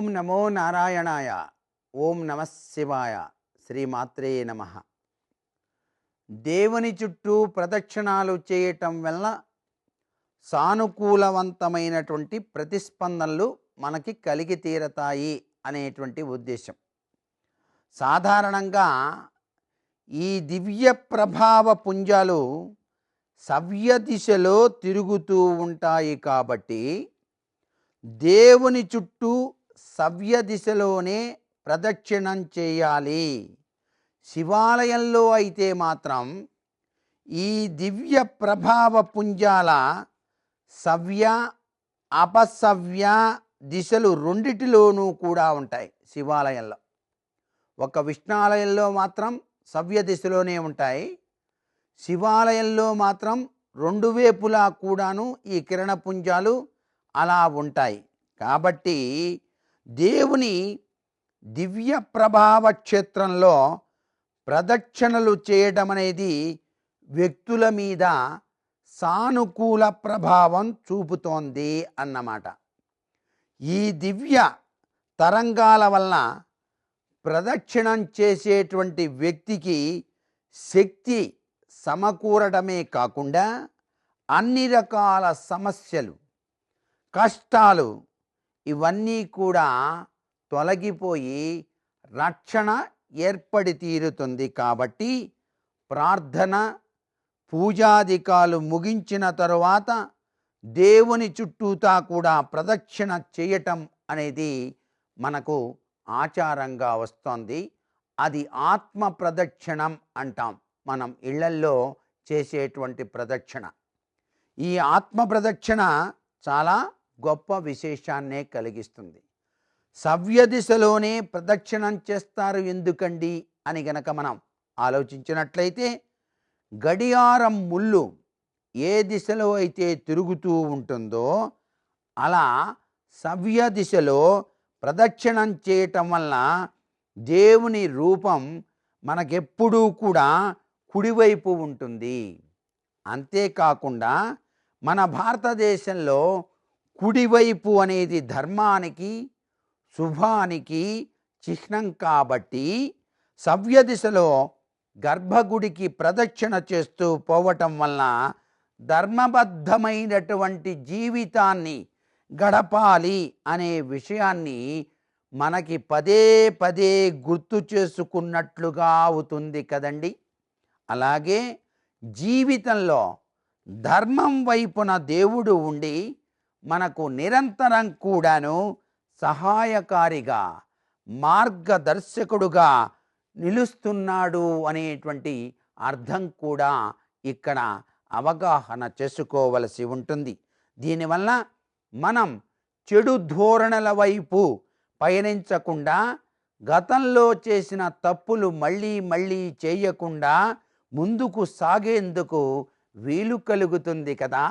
ఓం నమో నారాయణాయ. ఓం నమ శివాయ. శ్రీమాత్రే నమ. దేవుని చుట్టూ ప్రదక్షిణాలు చేయటం వల్ల సానుకూలవంతమైనటువంటి ప్రతిస్పందనలు మనకి కలిగి తీరతాయి అనేటువంటి ఉద్దేశం. సాధారణంగా ఈ దివ్య ప్రభావ పుంజాలు సవ్య దిశలో తిరుగుతూ ఉంటాయి కాబట్టి దేవుని చుట్టూ సవ్య దిశలోనే ప్రదక్షిణం చేయాలి. శివాలయంలో అయితే మాత్రం ఈ దివ్య ప్రభావ పుంజాల సవ్య అపసవ్య దిశలు రెండిటిలోనూ కూడా ఉంటాయి శివాలయంలో. ఒక విష్ణాలయంలో మాత్రం సవ్య దిశలోనే ఉంటాయి. శివాలయంలో మాత్రం రెండు వైపులా కూడాను ఈ కిరణ పుంజాలు అలా ఉంటాయి. కాబట్టి దేవుని దివ్య ప్రభావ క్షేత్రంలో ప్రదక్షిణలు చేయడం అనేది వ్యక్తుల మీద సానుకూల ప్రభావం చూపుతోంది అన్నమాట. ఈ దివ్య తరంగాల వలన ప్రదక్షిణం చేసేటువంటి వ్యక్తికి శక్తి సమకూరడమే కాకుండా అన్ని రకాల సమస్యలు కష్టాలు ఇవన్నీ కూడా తొలగిపోయి రక్షణ ఏర్పడి తీరుతుంది కాబట్టి ప్రార్థన పూజాధికాలు ముగించిన తరువాత దేవుని చుట్టూతా కూడా ప్రదక్షిణ చేయటం అనేది మనకు ఆచారంగా వస్తోంది. అది ఆత్మ ప్రదక్షిణం అంటాం మనం ఇళ్ళల్లో చేసేటువంటి ప్రదక్షిణ. ఈ ఆత్మ ప్రదక్షిణ చాలా గొప్ప విశేషాన్నే కలిగిస్తుంది. సవ్య దిశలోనే ప్రదక్షిణం చేస్తారు ఎందుకండి అని గనక మనం ఆలోచించినట్లయితే గడియారం ముళ్ళు ఏ దిశలో అయితే తిరుగుతూ ఉంటుందో అలా సవ్య దిశలో ప్రదక్షిణం చేయటం వల్ల దేవుని రూపం మనకెప్పుడూ కూడా కుడివైపు ఉంటుంది. అంతేకాకుండా మన భారతదేశంలో కుడివైపు అనేది ధర్మానికి శుభానికి చిహ్నం కాబట్టి సవ్య దిశలో గర్భగుడికి ప్రదక్షిణ చేస్తూ పోవటం వలన ధర్మబద్ధమైనటువంటి జీవితాన్ని గడపాలి అనే విషయాన్ని మనకి పదే పదే గుర్తు చేసుకున్నట్లుగా అవుతుంది కదండి. అలాగే జీవితంలో ధర్మం వైపున దేవుడు ఉండి మనకు నిరంతరం కూడాను సహాయకారిగా మార్గదర్శకుడుగా నిలుస్తున్నాడు అనేటువంటి అర్థం కూడా ఇక్కడ అవగాహన చేసుకోవలసి ఉంటుంది. దీనివల్ల మనం చెడు ధోరణుల వైపు పయనించకుండా గతంలో చేసిన తప్పులు మళ్ళీ మళ్ళీ చేయకుండా ముందుకు సాగేందుకు వీలు కలుగుతుంది కదా.